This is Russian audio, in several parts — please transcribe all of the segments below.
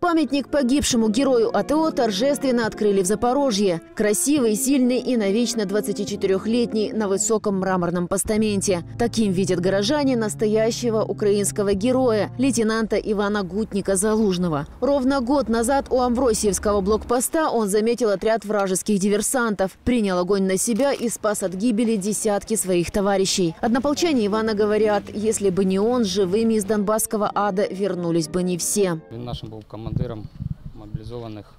Памятник погибшему герою АТО торжественно открыли в Запорожье. Красивый, сильный и навечно 24-летний на высоком мраморном постаменте. Таким видят горожане настоящего украинского героя, лейтенанта Ивана Гутника Залужного. Ровно год назад у Амвросиевского блокпоста он заметил отряд вражеских диверсантов, принял огонь на себя и спас от гибели десятки своих товарищей. Однополчане Ивана говорят, если бы не он, живыми из Донбасского ада вернулись бы не все. Нашим був командиром мобілізованих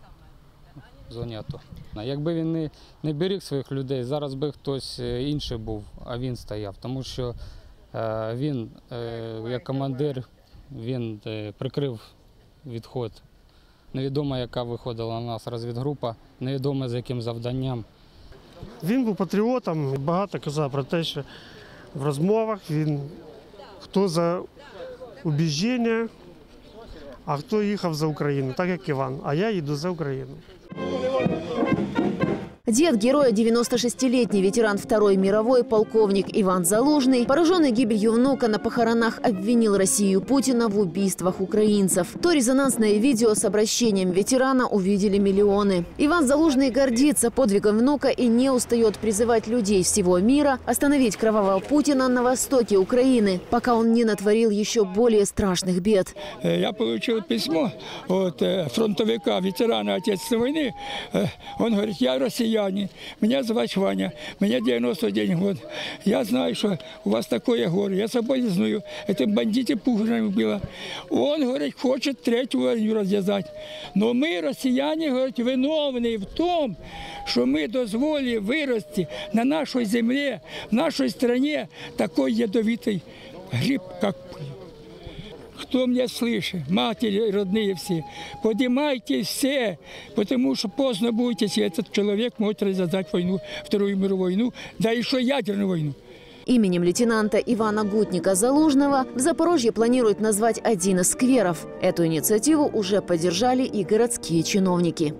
в зоні АТО. Якби він не, не беріг своїх людей, зараз би хтось е, інший був, а він стояв. Тому що е, він, е, як командир, він е, прикрив відход. Невідомо, яка виходила на нас розвідгрупа, невідомо з яким завданням. Він був патріотом багато казав про те, що в розмовах він хто за убіжження, а хто їхав за Україну, так як Іван. А я їду за Україну. Дед героя, 96-летний ветеран Второй мировой, полковник Иван Залужный, пораженный гибелью внука на похоронах, обвинил Россию Путина в убийствах украинцев. То резонансное видео с обращением ветерана увидели миллионы. Иван Залужный гордится подвигом внука и не устает призывать людей всего мира остановить кровавого Путина на востоке Украины, пока он не натворил еще более страшных бед. Э, Я получил письмо от э, фронтовика, ветерана Отечественной войны. Э, Он говорит, я россиянин, меня зовут Ваня, мне 91 год. Я знаю, что у вас такое горе, я соболезную. Это бандиты Пугина было. Он, говорит, хочет третью войну развязать. Но мы, россияне, говорит, виновні в том, що ми дозволили вирости на нашій землі, в нашій стране такой ядовитий гриб, как пыль. Кто меня слышит, матери родные все, поднимайте все, потому что поздно будете, если этот человек может развязать войну, Вторую мировую войну, да еще ядерную войну. Именем лейтенанта Ивана Гутника Залужного в Запорожье планируют назвать один из скверов. Эту инициативу уже поддержали и городские чиновники.